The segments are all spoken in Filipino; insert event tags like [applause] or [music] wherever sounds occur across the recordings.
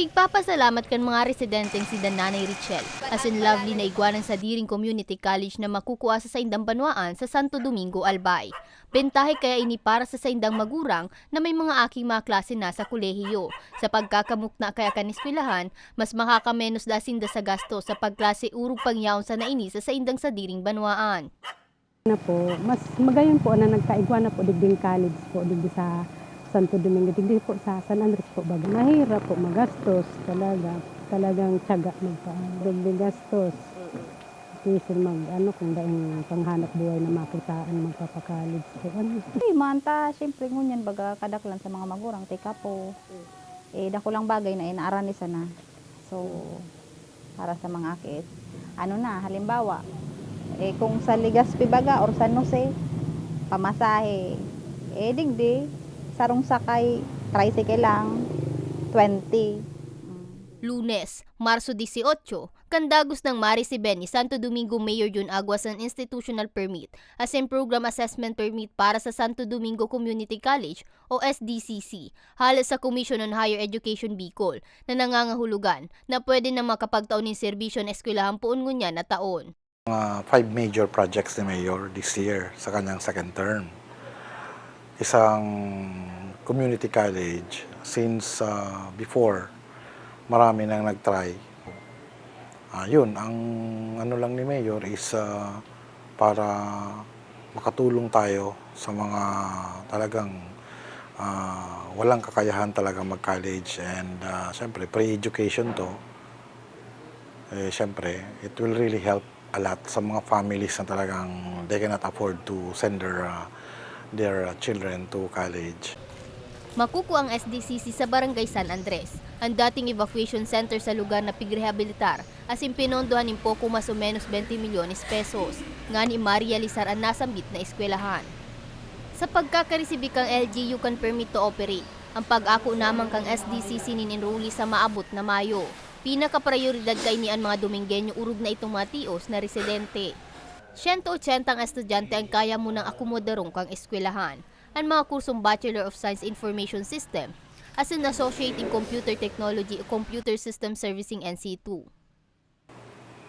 Pigpapasalamat kan mga residenteng si Nanay Richel as in lovely na igwanan sa Diring Community College na makukuha sa Saindang Banwaan sa Santo Domingo, Albay. Bentahe kaya ini para sa Saindang Magurang na may mga aking mga klase na sa kolehiyo. Sa pagkakamukna kaya kaniskwelahan, mas makakamenos dasinda sa gasto sa pagklase urog pangyaon sa naini sa Saindang sa Diring Banwaan. na po, mas magayon po na nagkaigwa na po digding college po digdi sa Santo Domingo, digdi po sa San Andres po baga. Mahirap po magastos talaga. Talagang tiyaga magpa. Digdi gastos. Tisil mag ano kung daing panghanap buhay na makitaan magpapa-college po. Ano? Ay, manta, siyempre ngunyan baga kadaklan sa mga magurang, teka po. Eh, dako lang bagay na inaarani sana. So, para sa mga akit. Ano na, halimbawa, eh, kung sa Ligaspi baga or San Jose, pamasahe, eh, digdi, sarong sakay, tricycle lang, 20. Mm. Lunes, Marso 18, kandagos ng Mari si Benny Santo Domingo Mayor Jun Aguas ang Institutional Permit as in Program Assessment Permit para sa Santo Domingo Community College o SDCC, halos sa Commission on Higher Education Bicol na nangangahulugan na pwede na makapagtaon ng serbisyo ng eskwelahan poon ngunya na taon. mga five major projects ni Mayor this year sa kanyang second term. Isang community college since uh, before marami nang nag-try. Yun, ang ano lang ni Mayor is uh, para makatulong tayo sa mga talagang ah, walang kakayahan talaga mag-college and uh, syempre pre-education to eh, syempre, it will really help a lot sa mga families na talagang they cannot afford to send their, uh, their uh, children to college. Makuku ang SDCC sa Barangay San Andres, ang dating evacuation center sa lugar na pigrehabilitar, as in pinondohan ng poco mas o menos 20 milyones pesos, nga ni Maria Lizar ang nasambit na eskwelahan. Sa pagkakaresibi kang LGU can permit to operate, ang pag-ako naman kang SDCC nininruli sa maabot na Mayo. Pinaka-prioridad kay ni ang mga Domingenyo urog na itong mga tios na residente. 180 ang estudyante ang kaya mo ng akomodarong kang eskwelahan. Ang mga kursong Bachelor of Science Information System as an Associate in Computer Technology o Computer System Servicing NC2.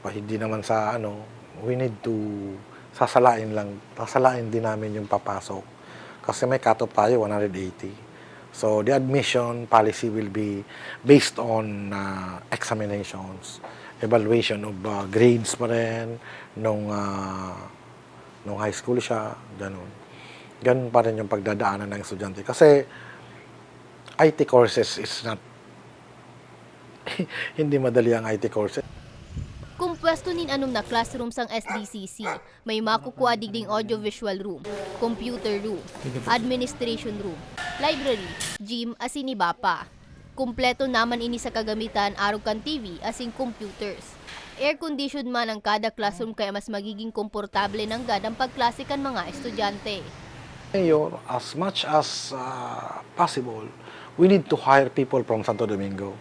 Pa hindi naman sa ano, we need to sasalain lang, sasalain din namin yung papasok. Kasi may cut-off tayo, 180. So the admission policy will be based on uh, examinations, evaluation of uh, grades pa rin, nung, uh, nung high school siya, ganun. Ganun pa rin yung pagdadaanan ng estudyante. Kasi IT courses is not, [laughs] hindi madali ang IT courses. Kung pwesto nin anom na classroom sang SDCC, may makukuha digding audiovisual room, computer room, administration room, library, gym, asin iba pa. Kumpleto naman ini sa kagamitan arog kan TV asin computers. Air conditioned man ang kada classroom kaya mas magiging komportable ng gadang pagklase kan mga estudyante. Mayor, as much as uh, possible, we need to hire people from Santo Domingo.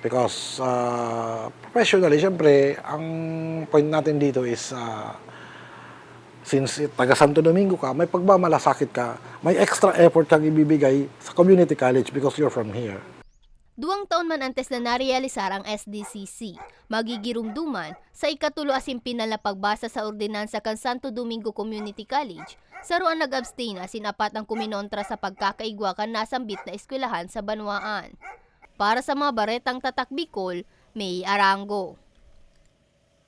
Because uh, professionally, syempre, ang point natin dito is uh, since taga Santo Domingo ka, may pagmamalasakit ka, may extra effort kang ibibigay sa community college because you're from here. Duwang taon man antes na narealisar ang SDCC, magigirumduman sa ikatulo asin pinal na pagbasa sa ordinansa kan Santo Domingo Community College, saruan nag-abstain asin apat ang kuminontra sa pagkakaigwa kan nasambit na eskwelahan sa Banwaan. Para sa mga baretang tatak Bicol, may Arango.